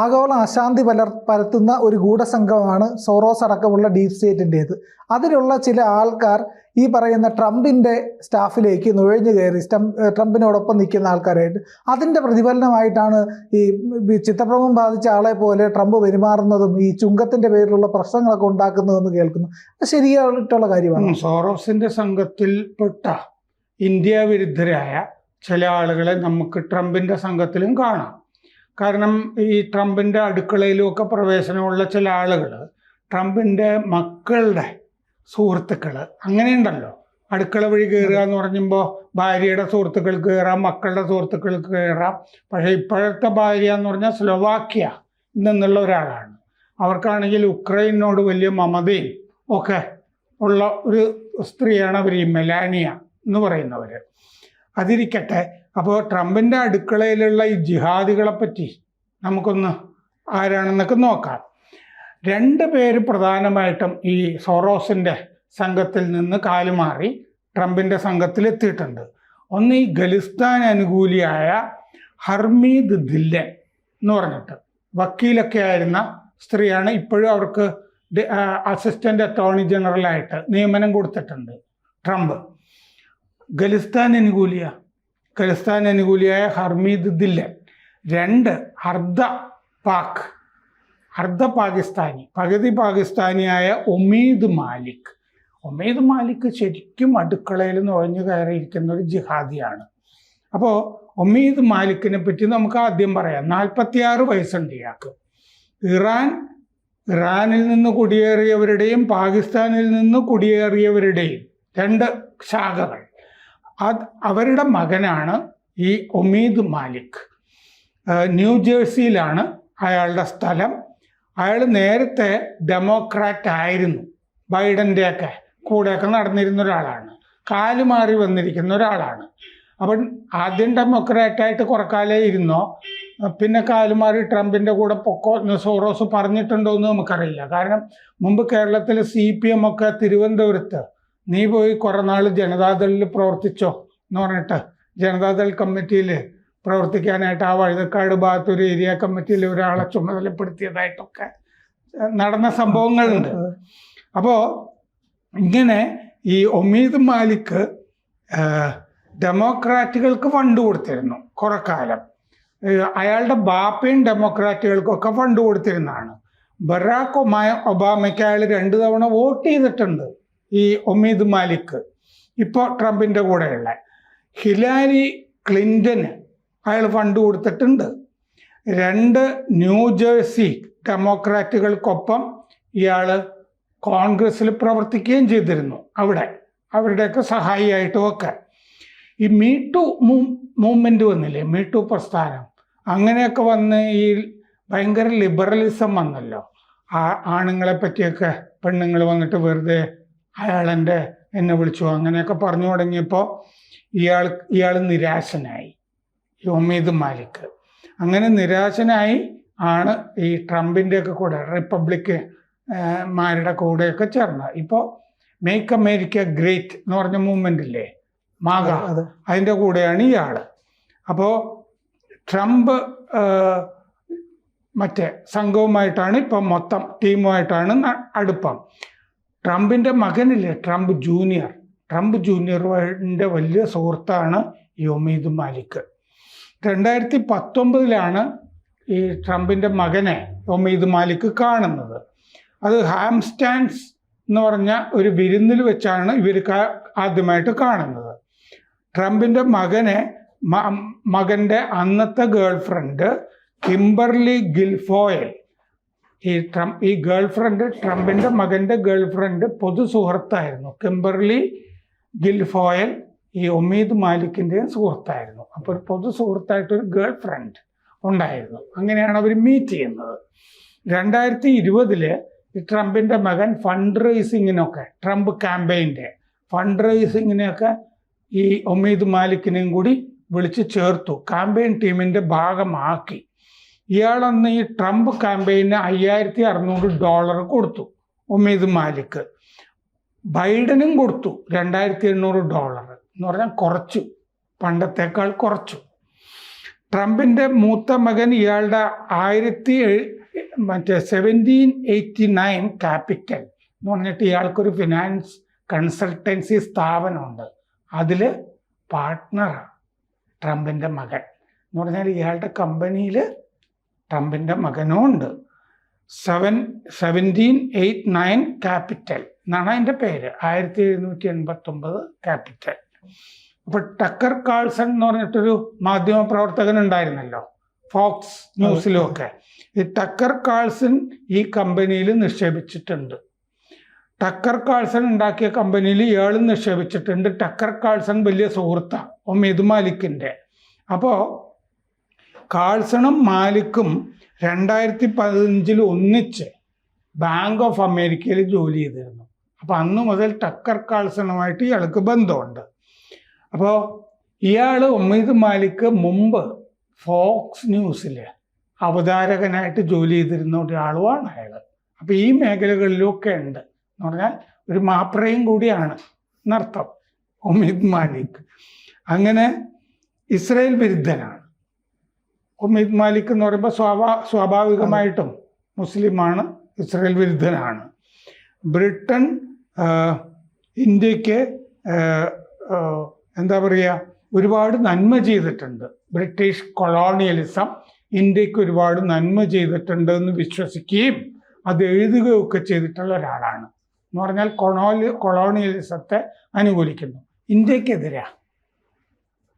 ആഗോള അശാന്തി പലർ പരത്തുന്ന ഒരു ഗൂഢസംഘമാണ് സോറോസ് അടക്കമുള്ള ഡീപ് സ്റ്റേറ്റിന്റേത്. അതിലുള്ള ചില ആൾക്കാർ ഈ പറയുന്ന ട്രംപിന്റെ സ്റ്റാഫിലേക്ക് നുഴഞ്ഞു കയറി ട്രംപിനോടൊപ്പം നിൽക്കുന്ന ആൾക്കാരായിട്ട്. അതിന്റെ പ്രതിഫലനമായിട്ടാണ് ഈ ചിത്രപ്രമം ബാധിച്ച ആളെ പോലെ ട്രംപ് പെരുമാറുന്നതും ഈ ചുങ്കത്തിന്റെ പേരിലുള്ള പ്രശ്നങ്ങളൊക്കെ ഉണ്ടാക്കുന്നതെന്ന് കേൾക്കുന്നു. ശരിയായിട്ടുള്ള കാര്യമാണ്. സോറോസിന്റെ സംഘത്തിൽപ്പെട്ട ഇന്ത്യ വിരുദ്ധരായ ചില ആളുകളെ നമുക്ക് ട്രംപിന്റെ സംഘത്തിലും കാണാം. കാരണം ഈ ട്രംപിന്റെ അടുക്കളയിലും ഒക്കെ പ്രവേശനമുള്ള ചില ആളുകൾ ട്രംപിന്റെ മക്കളുടെ സുഹൃത്തുക്കൾ അങ്ങനെയുണ്ടല്ലോ. അടുക്കള വഴി കയറുക എന്ന് പറയുമ്പോൾ ഭാര്യയുടെ സുഹൃത്തുക്കൾക്ക് കയറാം മക്കളുടെ സുഹൃത്തുക്കൾക്ക് കയറാം പക്ഷേ ഇപ്പോഴത്തെ ഭാര്യ എന്ന് പറഞ്ഞാൽ സ്ലൊവാക്യ നിന്നുള്ള ഒരാളാണ്. അവർക്കാണെങ്കിൽ ഉക്രൈനോട് വലിയ മമതയും ഒക്കെ ഉള്ള ഒരു സ്ത്രീയാണ് അവർ ഈ മെലാനിയ എന്ന് പറയുന്നവർ അതിരിക്കട്ടെ. അപ്പോൾ ട്രംപിന്റെ അടുക്കളയിലുള്ള ഈ ജിഹാദികളെ പറ്റി നമുക്കൊന്ന് ആരാണെന്നൊക്കെ നോക്കാം. രണ്ട് പേര് പ്രധാനമായിട്ടും ഈ സോറോസിന്റെ സംഘത്തിൽ നിന്ന് കാലുമാറി ട്രംപിന്റെ സംഘത്തിൽ എത്തിയിട്ടുണ്ട്. ഒന്ന് ഈ ഖലിസ്ഥാൻ അനുകൂലിയായ ഹർമീദ് ദില്ലൻ എന്ന് പറഞ്ഞിട്ട്. വക്കീലൊക്കെ ആയിരുന്ന സ്ത്രീയാണ് ഇപ്പോഴും അവർക്ക് അസിസ്റ്റന്റ് അറ്റോർണി ജനറലായിട്ട് നിയമനം കൊടുത്തിട്ടുണ്ട് ട്രംപ്. ഖലിസ്ഥാൻ അനുകൂലിയ ഖലിസ്ഥാൻ അനുകൂലിയായ ഹർമീദ് ദില്ല. രണ്ട് അർദ്ധ പാക്. അർദ്ധ പാകിസ്ഥാനി. പകുതി പാകിസ്ഥാനിയായ ഒമീദ് മാലിക്. ഒമീദ് മാലിക് ശരിക്കും അടുക്കളയിൽ നുഴഞ്ഞു കയറിയിരിക്കുന്ന ഒരു ജിഹാദിയാണ്. അപ്പോൾ ഒമീദ് മാലിക്കിനെ പറ്റി നമുക്ക് ആദ്യം പറയാം. നാൽപ്പത്തിയാറ് വയസ്സുണ്ട് ഇയാൾക്ക്. ഇറാൻ ഇറാനിൽ നിന്ന് കുടിയേറിയവരുടെയും പാകിസ്ഥാനിൽ നിന്ന് കുടിയേറിയവരുടെയും രണ്ട് ശാഖകൾ. അവരുടെ മകനാണ് ഈ ഒമീദ് മാലിക്. ന്യൂജേഴ്സിയിലാണ് അയാളുടെ സ്ഥലം. അയാൾ നേരത്തെ ഡെമോക്രാറ്റ് ആയിരുന്നു. ബൈഡന്റെയൊക്കെ കൂടെയൊക്കെ നടന്നിരുന്ന ഒരാളാണ്. കാലുമാറി വന്നിരിക്കുന്ന ഒരാളാണ്. അപ്പം ആദ്യം ഡെമോക്രാറ്റായിട്ട് കുറക്കാലേ ഇരുന്നോ? പിന്നെ കാലുമാറി ട്രംപിന്റെ കൂടെ പൊക്കോ എന്ന് സോറോസ് പറഞ്ഞിട്ടുണ്ടോ എന്ന് നമുക്കറിയില്ല. കാരണം മുമ്പ് കേരളത്തിൽ സി പി എം ഒക്കെ തിരുവനന്തപുരത്ത് നീ പോയി കുറേ നാൾ ജനതാദളിൽ പ്രവർത്തിച്ചോ എന്ന് പറഞ്ഞിട്ട് ജനതാദൾ കമ്മിറ്റിയിൽ പ്രവർത്തിക്കാനായിട്ട് ആ വഴുതക്കാട് ഭാഗത്ത് ഒരു ഏരിയ കമ്മിറ്റിയിൽ ഒരാളെ ചുമതലപ്പെടുത്തിയതായിട്ടൊക്കെ നടന്ന സംഭവങ്ങളുണ്ട്. അപ്പോൾ ഇങ്ങനെ ഈ ഒമീദ് മാലിക് ഡെമോക്രാറ്റുകൾക്ക് ഫണ്ട് കൊടുത്തിരുന്നു കുറെ കാലം. അയാളുടെ ബാപ്പയും ഡെമോക്രാറ്റുകൾക്കൊക്കെ ഫണ്ട് കൊടുത്തിരുന്നതാണ്. ബറാക്ക് ഒബാമയ്ക്ക് അയാൾ രണ്ട് തവണ വോട്ട് ചെയ്തിട്ടുണ്ട്. ഈ ഒമീദ് മാലിക് ഇപ്പോൾ ട്രംപിന്റെ കൂടെയുള്ള ഹിലാരി ക്ലിന്റന് അയാൾ ഫണ്ട് കൊടുത്തിട്ടുണ്ട്. രണ്ട് ന്യൂജേഴ്സി ഡെമോക്രാറ്റുകൾക്കൊപ്പം ഇയാൾ കോൺഗ്രസ്സിൽ പ്രവർത്തിക്കുകയും ചെയ്തിരുന്നു. അവിടെ അവരുടെയൊക്കെ സഹായിയായിട്ടും ഒക്കെ. ഈ മീട്ടു മൂവ്മെന്റ് മൂവ്മെന്റ് വന്നില്ലേ ടു പ്രസ്ഥാനം അങ്ങനെയൊക്കെ വന്ന് ഈ ഭയങ്കര ലിബറലിസം വന്നല്ലോ. ആ ആണുങ്ങളെ പറ്റിയൊക്കെ പെണ്ണുങ്ങൾ വന്നിട്ട് വെറുതെ അയാളെന്റെ എന്നെ വിളിച്ചു. അങ്ങനെയൊക്കെ പറഞ്ഞു തുടങ്ങിയപ്പോൾ ഇയാൾ ഇയാൾ നിരാശനായി. ഈ ഒമീദ് മാലിക്. അങ്ങനെ നിരാശനായി ആണ് ഈ ട്രംപിന്റെയൊക്കെ കൂടെ റിപ്പബ്ലിക് മാരുടെ കൂടെയൊക്കെ ചേർന്നത്. ഇപ്പോൾ മേക്ക് അമേരിക്ക ഗ്രേറ്റ് എന്ന് പറഞ്ഞ മൂവ്മെന്റ് ഇല്ലേ? മാഗ. അതെ അതിന്റെ കൂടെയാണ് ഇയാൾ അപ്പോൾ ട്രംപ് മറ്റേ സംഘവുമായിട്ടാണ് ഇപ്പം മൊത്തം ടീമുമായിട്ടാണ് അടുപ്പം. ട്രംപിന്റെ മകനില്ലേ ട്രംപ് ജൂനിയർ. ട്രംപ് ജൂനിയറിന്റെ വലിയ സുഹൃത്താണ് ഈ ഒമീദ് മാലിക്. രണ്ടായിരത്തി പത്തൊമ്പതിലാണ് ഈ ട്രംപിന്റെ മകനെ ഒമീദ് മാലിക് കാണുന്നത്. അത് ഹാംസ്റ്റാൻസ് എന്ന് പറഞ്ഞ ഒരു വിരുന്നിൽ വെച്ചാണ് ഇവർ ആദ്യമായിട്ട് കാണുന്നത്. ട്രംപിന്റെ മകനെ മകന്റെ അന്നത്തെ ഗേൾ ഫ്രണ്ട് കിംബർലി ഗിൽഫോയൽ ഈ ട്രംപ് ഈ ഗേൾ ഫ്രണ്ട് ട്രംപിന്റെ മകന്റെ ഗേൾ ഫ്രണ്ട് പൊതു സുഹൃത്തായിരുന്നു. കിംബർലി ഗിൽഫോയൽ ഈ ഒമീദ് മാലിക്കിന്റെയും സുഹൃത്തായിരുന്നു. അപ്പോൾ ഒരു പൊതു സുഹൃത്തായിട്ടൊരു ഗേൾ ഫ്രണ്ട് ഉണ്ടായിരുന്നു. അങ്ങനെയാണ് അവർ മീറ്റ് ചെയ്യുന്നത്. രണ്ടായിരത്തി ഇരുപതിൽ ഈ ട്രംപിന്റെ മകൻ ഫണ്ട് റേസിങ്ങിനൊക്കെ ട്രംപ് ക്യാമ്പയിന്റെ ഫണ്ട് റേസിങ്ങിനെയൊക്കെ ഈ ഒമീദ് മാലിക്കിനെയും കൂടി വിളിച്ച് ചേർത്തു. ക്യാമ്പയിൻ ടീമിന്റെ ഭാഗമാക്കി. ഇയാളന്ന് ഈ ട്രംപ് ക്യാമ്പയിന് അയ്യായിരത്തി അറുന്നൂറ് ഡോളർ കൊടുത്തു. ഒമീദ് മാലിക്ക് ബൈഡനും കൊടുത്തു രണ്ടായിരത്തി എണ്ണൂറ് ഡോളർ എന്ന് പറഞ്ഞാൽ കുറച്ചു. പണ്ടത്തേക്കാൾ കുറച്ചു. ട്രംപിന്റെ മൂത്ത മകൻ ഇയാളുടെ ആയിരത്തി മറ്റേ സെവന്റീൻ എയ്റ്റി നയൻ ക്യാപിറ്റൽ എന്ന് പറഞ്ഞിട്ട് ഇയാൾക്കൊരു ഫിനാൻസ് കൺസൾട്ടൻസി സ്ഥാപനമുണ്ട്. അതിൽ പാർട്ട്ണറാണ് ട്രംപിന്റെ മകൻ. എന്ന് പറഞ്ഞാൽ ഇയാളുടെ കമ്പനിയിൽ ട്രംപിന്റെ മകനും ഉണ്ട്. Seven seventeen eight nine capital എന്നാണ് അതിന്റെ പേര്. ആയിരത്തി എഴുന്നൂറ്റി എൺപത്തൊമ്പത് ക്യാപിറ്റൽ. അപ്പോൾ ടക്കർ കാൾസൺ എന്ന് പറഞ്ഞിട്ടൊരു മാധ്യമ പ്രവർത്തകൻ ഉണ്ടായിരുന്നല്ലോ ഫോക്സ് ന്യൂസിലും ഒക്കെ ഈ ടക്കർ കാൾസൺ ഈ കമ്പനിയിൽ നിക്ഷേപിച്ചിട്ടുണ്ട്. ടക്കർ കാൾസൺ ഉണ്ടാക്കിയ കമ്പനിയിൽ ഇയാളും നിക്ഷേപിച്ചിട്ടുണ്ട്. ടക്കർ കാൾസൺ വലിയ സുഹൃത്താണ് ഒ മെതുമാലിക്കിന്റെ അപ്പോൾ കാൾസണും മാലിക്കും രണ്ടായിരത്തി പതിനഞ്ചിൽ ഒന്നിച്ച് ബാങ്ക് ഓഫ് അമേരിക്കയിൽ ജോലി ചെയ്തിരുന്നു. അപ്പോൾ അന്ന് മുതൽ ടക്കർ കാൾസണുമായിട്ട് ഇയാൾക്ക് ബന്ധമുണ്ട്. അപ്പോൾ ഇയാൾ ഒമീദ് മാലിക് മുമ്പ് ഫോക്സ് ന്യൂസിൽ അവതാരകനായിട്ട് ജോലി ചെയ്തിരുന്ന ഒരാളുമാണ് അയാൾ അപ്പോൾ ഈ മേഖലകളിലൊക്കെ ഉണ്ട്. എന്ന് പറഞ്ഞാൽ ഒരു മാപ്രയും കൂടിയാണ് എന്നർത്ഥം ഒമീദ് മാലിക്. അങ്ങനെ ഇസ്രയേൽ വിരുദ്ധനാണ്. ഒമീദ് മാലിക് എന്ന് പറയുമ്പോൾ സ്വാഭാ സ്വാഭാവികമായിട്ടും മുസ്ലിമാണ് ഇസ്രയേൽ വിരുദ്ധനാണ്. ബ്രിട്ടൻ ഇന്ത്യയ്ക്ക് എന്താ പറയുക ഒരുപാട് നന്മ ചെയ്തിട്ടുണ്ട്. ബ്രിട്ടീഷ് കൊളോണിയലിസം ഇന്ത്യയ്ക്ക് ഒരുപാട് നന്മ ചെയ്തിട്ടുണ്ട് എന്ന് വിശ്വസിക്കുകയും അത് എഴുതുകയൊക്കെ ചെയ്തിട്ടുള്ള ഒരാളാണ്. എന്ന് പറഞ്ഞാൽ കൊളോണി കൊളോണിയലിസത്തെ അനുകൂലിക്കുന്നു. ഇന്ത്യക്കെതിരാ.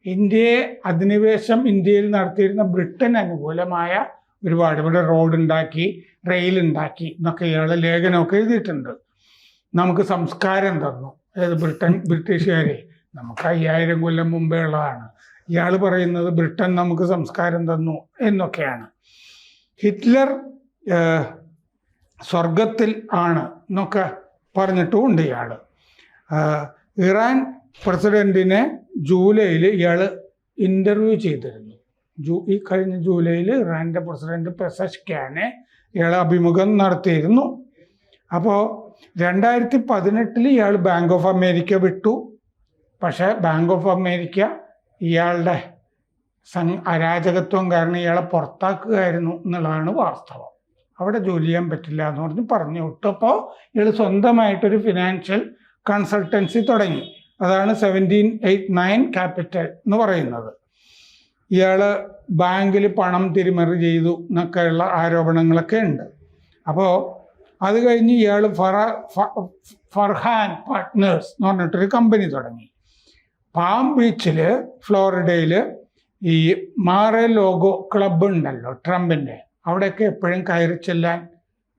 ഇന്ത്യയെ അധിനിവേശം ഇന്ത്യയിൽ നടത്തിയിരുന്ന ബ്രിട്ടൻ അനുകൂലമായ ഒരുപാട് ഇവിടെ റോഡ് ഉണ്ടാക്കി റെയിൽ ഉണ്ടാക്കി എന്നൊക്കെ ഇയാളെ ലേഖനമൊക്കെ എഴുതിയിട്ടുണ്ട്. നമുക്ക് സംസ്കാരം തന്നു. അതായത് ബ്രിട്ടൻ ബ്രിട്ടീഷുകാരെ നമുക്ക് അയ്യായിരം കൊല്ലം മുമ്പേ ഉള്ളതാണ്. ഇയാൾ പറയുന്നത് ബ്രിട്ടൻ നമുക്ക് സംസ്കാരം തന്നു എന്നൊക്കെയാണ്. ഹിറ്റ്ലർ സ്വർഗത്തിൽ ആണ് എന്നൊക്കെ പറഞ്ഞിട്ടുമുണ്ട് ഇയാൾ ഇറാൻ പ്രസിഡന്റിനെ ജൂലൈയിൽ ഇയാൾ ഇന്റർവ്യൂ ചെയ്തിരുന്നു. ജൂ ഈ കഴിഞ്ഞ ജൂലൈയിൽ ഇറാന്റെ പ്രസിഡന്റ് പെസഷ്കാനെ ഇയാൾ അഭിമുഖം നടത്തിയിരുന്നു. അപ്പോൾ രണ്ടായിരത്തി പതിനെട്ടിൽ ഇയാൾ ബാങ്ക് ഓഫ് അമേരിക്ക വിട്ടു. പക്ഷേ ബാങ്ക് ഓഫ് അമേരിക്ക ഇയാളുടെ സം അരാജകത്വം കാരണം ഇയാളെ പുറത്താക്കുകയായിരുന്നു എന്നുള്ളതാണ് വാസ്തവം. അവിടെ ജോലി ചെയ്യാൻ പറ്റില്ല എന്ന് പറഞ്ഞ് പറഞ്ഞു വിട്ടപ്പോൾ ഇയാൾ സ്വന്തമായിട്ടൊരു ഫിനാൻഷ്യൽ കൺസൾട്ടൻസി തുടങ്ങി. അതാണ് സെവന്റീൻ എയ്റ്റ് നയൻ ക്യാപിറ്റൽ എന്ന് പറയുന്നത്. ഇയാൾ ബാങ്കിൽ പണം തിരിമറി ചെയ്തു എന്നൊക്കെയുള്ള ആരോപണങ്ങളൊക്കെ ഉണ്ട്. അപ്പോൾ അത് കഴിഞ്ഞ് ഇയാൾ ഫറ ഫർഹാൻ പാർട്ട്നേഴ്സ് എന്ന് പറഞ്ഞിട്ടൊരു കമ്പനി തുടങ്ങി. പാം ബീച്ചിൽ ഫ്ലോറിഡയിൽ ഈ മാറെ ലോഗോ ക്ലബ്ബ് ഉണ്ടല്ലോ ട്രംപിന്റെ അവിടെയൊക്കെ എപ്പോഴും കയറി ചെല്ലാൻ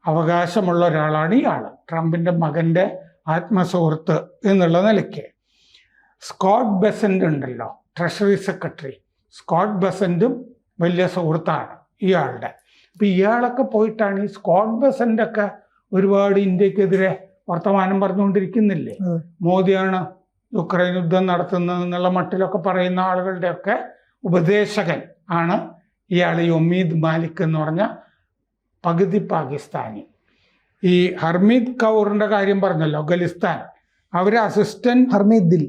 അവകാശമുള്ള ഒരാളാണ് ഇയാൾ ട്രംപിന്റെ മകന്റെ ആത്മസുഹൃത്ത് എന്നുള്ള നിലയ്ക്ക്. സ്കോട്ട് ബെസന്റ് ഉണ്ടല്ലോ ട്രഷറി സെക്രട്ടറി സ്കോട്ട് ബെസന്റും വലിയ സുഹൃത്താണ് ഇയാളുടെ. അപ്പം ഇയാളൊക്കെ പോയിട്ടാണ് ഈ സ്കോട്ട് ബെസന്റൊക്കെ ഒരുപാട് ഇന്ത്യക്കെതിരെ വർത്തമാനം പറഞ്ഞുകൊണ്ടിരിക്കുന്നില്ലേ. മോദിയാണ് യുക്രൈൻ യുദ്ധം നടത്തുന്നത് എന്നുള്ള മട്ടിലൊക്കെ പറയുന്ന ആളുകളുടെയൊക്കെ ഉപദേശകൻ ആണ് ഇയാൾ ഈ ഒമീദ് മാലിക് എന്ന് പറഞ്ഞ പകുതി പാകിസ്ഥാനി. ഈ ഹർമീദ് കൗറിന്റെ കാര്യം പറഞ്ഞല്ലോ ഖലിസ്ഥാൻ അവർ അസിസ്റ്റന്റ് ഹർമീത് ദിൽ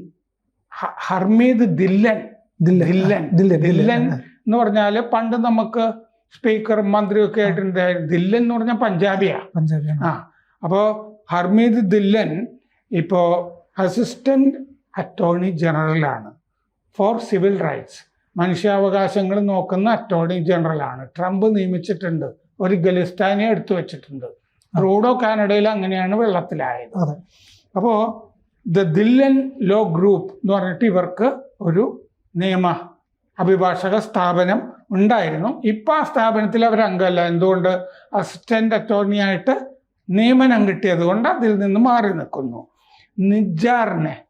ഹർമീദ് ദില്ലൻ ദില്ലൻ. ദില്ലൻ. എന്ന് പറഞ്ഞാൽ പണ്ട് നമുക്ക് സ്പീക്കറും മന്ത്രിയൊക്കെ ആയിട്ടുണ്ടായിരുന്നു ദില്ലൻ എന്ന് പറഞ്ഞാൽ പഞ്ചാബിയാ. പഞ്ചാബിയാണ്. ആ അപ്പോൾ ഹർമീദ് ദില്ലൻ ഇപ്പോ അസിസ്റ്റന്റ് അറ്റോർണി ജനറലാണ് ഫോർ സിവിൽ റൈറ്റ്സ്. മനുഷ്യാവകാശങ്ങൾ നോക്കുന്ന അറ്റോർണി ജനറലാണ്. ട്രംപ് നിയമിച്ചിട്ടുണ്ട്. ഒരു ഗലിസ്ഥാനെ എടുത്തു വെച്ചിട്ടുണ്ട്. റൂഡോ കാനഡയിൽ അങ്ങനെയാണ് വെള്ളത്തിലായത് അപ്പോ അപ്പോൾ ദ ദില്ലൻ ലോ ഗ്രൂപ്പ് എന്ന് പറഞ്ഞിട്ട് ഇവർക്ക് ഒരു നിയമ അഭിഭാഷക സ്ഥാപനം ഉണ്ടായിരുന്നു. ഇപ്പം ആ സ്ഥാപനത്തിൽ അവർ അംഗമല്ല. എന്തുകൊണ്ട്? അസിസ്റ്റന്റ് അറ്റോർണി ആയിട്ട് നിയമനം കിട്ടിയത് കൊണ്ട് അതിൽ നിന്ന് മാറി നിൽക്കുന്നു. നിജാറിനെ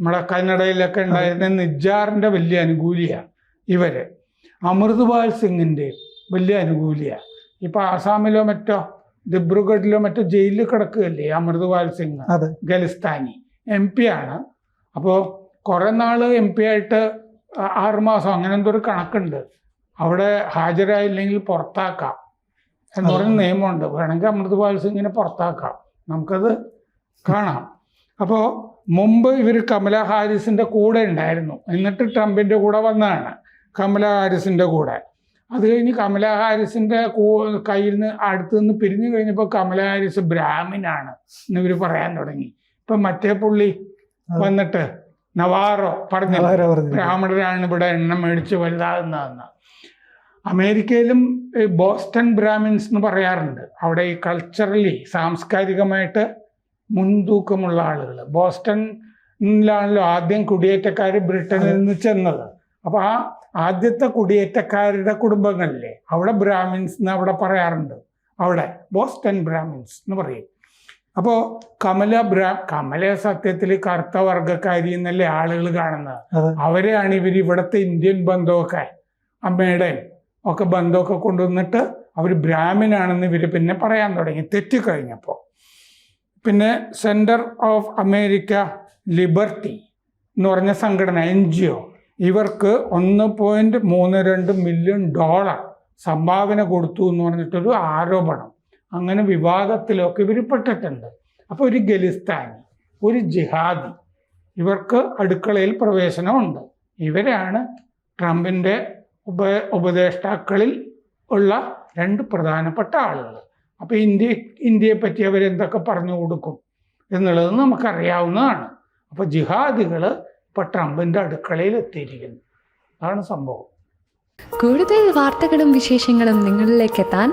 നമ്മുടെ കന്നഡയിലൊക്കെ ഉണ്ടായിരുന്ന നിജാറിന്റെ വലിയ അനുകൂലിയാണ് ഇവർ. അമൃത്പാൽ സിംഗിന്റെ വലിയ അനുകൂലിയാണ് ഇപ്പം ആസാമിലോ മറ്റോ ദിബ്രുഗഡിലോ മറ്റോ ജയിലിൽ കിടക്കുകയല്ലേ അമൃത്പാൽ സിംഗ്? ഗലിസ്ഥാനി ഖലിസ്ഥാനി. എം പി ആണ്. അപ്പോൾ കുറേ നാൾ എം പി ആയിട്ട് ആറുമാസം അങ്ങനെ എന്തോ ഒരു കണക്കുണ്ട്. അവിടെ ഹാജരായില്ലെങ്കിൽ പുറത്താക്കാം. എന്ന് പറയുന്ന നിയമമുണ്ട്. വേണമെങ്കിൽ അമൃത്പാൽ സിംഗിനെ പുറത്താക്കാം. നമുക്കത് കാണാം. അപ്പോൾ മുമ്പ് ഇവർ കമല ഹാരിസിന്റെ കൂടെ ഉണ്ടായിരുന്നു. എന്നിട്ട് ട്രംപിന്റെ കൂടെ വന്നതാണ്. കമല ഹാരിസിന്റെ കൂടെ. അത് കഴിഞ്ഞ് കമല ഹാരിസിന്റെ കയ്യിൽ നിന്ന് അടുത്ത് നിന്ന് പിരിഞ്ഞു കഴിഞ്ഞപ്പോൾ കമല ഹാരിസ് ബ്രാഹ്മിനാണ് എന്നിവർ പറയാൻ തുടങ്ങി. ഇപ്പം മറ്റേ പുള്ളി വന്നിട്ട് നവാറോ പറഞ്ഞു? ബ്രാഹ്മണരാണ് ഇവിടെ എണ്ണ മേടിച്ച് വലുതാകുന്ന അമേരിക്കയിലും ഈ ബോസ്റ്റൺ ബ്രാഹ്മിൻസ് എന്ന് പറയാറുണ്ട്. അവിടെ ഈ കൾച്ചറലി സാംസ്കാരികമായിട്ട് മുൻതൂക്കമുള്ള ആളുകൾ ബോസ്റ്റണിലാണല്ലോ ആദ്യം കുടിയേറ്റക്കാർ ബ്രിട്ടനിൽ നിന്ന് ചെന്നത്. അപ്പൊ ആ ആദ്യത്തെ കുടിയേറ്റക്കാരുടെ കുടുംബങ്ങളിലെ അവിടെ ബ്രാഹ്മിൻസ് എന്ന് അവിടെ പറയാറുണ്ട്. അവിടെ ബോസ്റ്റൺ ബ്രാഹ്മിൻസ് എന്ന് പറയും. അപ്പോൾ കമല ബ്രാ കമല സത്യത്തിൽ കറുത്ത വർഗക്കാരി എന്നല്ലേ ആളുകൾ കാണുന്നത്. അവരെയാണ് ഇവർ ഇവിടുത്തെ ഇന്ത്യൻ ബന്ധമൊക്കെ അമ്മയുടെ ഒക്കെ ബന്ധമൊക്കെ കൊണ്ടുവന്നിട്ട് അവർ ബ്രാഹ്മിനാണെന്ന് ഇവർ പിന്നെ പറയാൻ തുടങ്ങി. തെറ്റിക്കഴിഞ്ഞപ്പോൾ പിന്നെ സെന്റർ ഓഫ് അമേരിക്ക ലിബർട്ടി എന്ന് പറഞ്ഞ സംഘടന എൻ ജി ഒ. ഇവർക്ക് ഒന്ന് പോയിന്റ് മൂന്ന് രണ്ട് മില്യൺ ഡോളർ സംഭാവന കൊടുത്തു എന്ന് പറഞ്ഞിട്ടൊരു ആരോപണം. അങ്ങനെ വിവാദത്തിലൊക്കെ ഇവർ പെട്ടിട്ടുണ്ട്. അപ്പോൾ ഒരു ഗലിസ്ഥാനി ഒരു ജിഹാദി ഇവർക്ക് അടുക്കളയിൽ പ്രവേശനമുണ്ട്. ഇവരാണ് ട്രംപിന്റെ ഉപ ഉപദേഷ്ടാക്കളിൽ ഉള്ള രണ്ട് പ്രധാനപ്പെട്ട ആളുകൾ. അപ്പോൾ ഇന്ത്യ ഇന്ത്യയെ പറ്റി അവരെന്തൊക്കെ പറഞ്ഞു കൊടുക്കും എന്നുള്ളത് നമുക്കറിയാവുന്നതാണ്. അപ്പോൾ ജിഹാദികൾ ഇപ്പോൾ ട്രംപിന്റെ അടുക്കളയിൽ എത്തിയിരിക്കുന്നു. അതാണ് സംഭവം. കൂടുതൽ വാർത്തകളും വിശേഷങ്ങളും നിങ്ങളിലേക്ക് എത്താൻ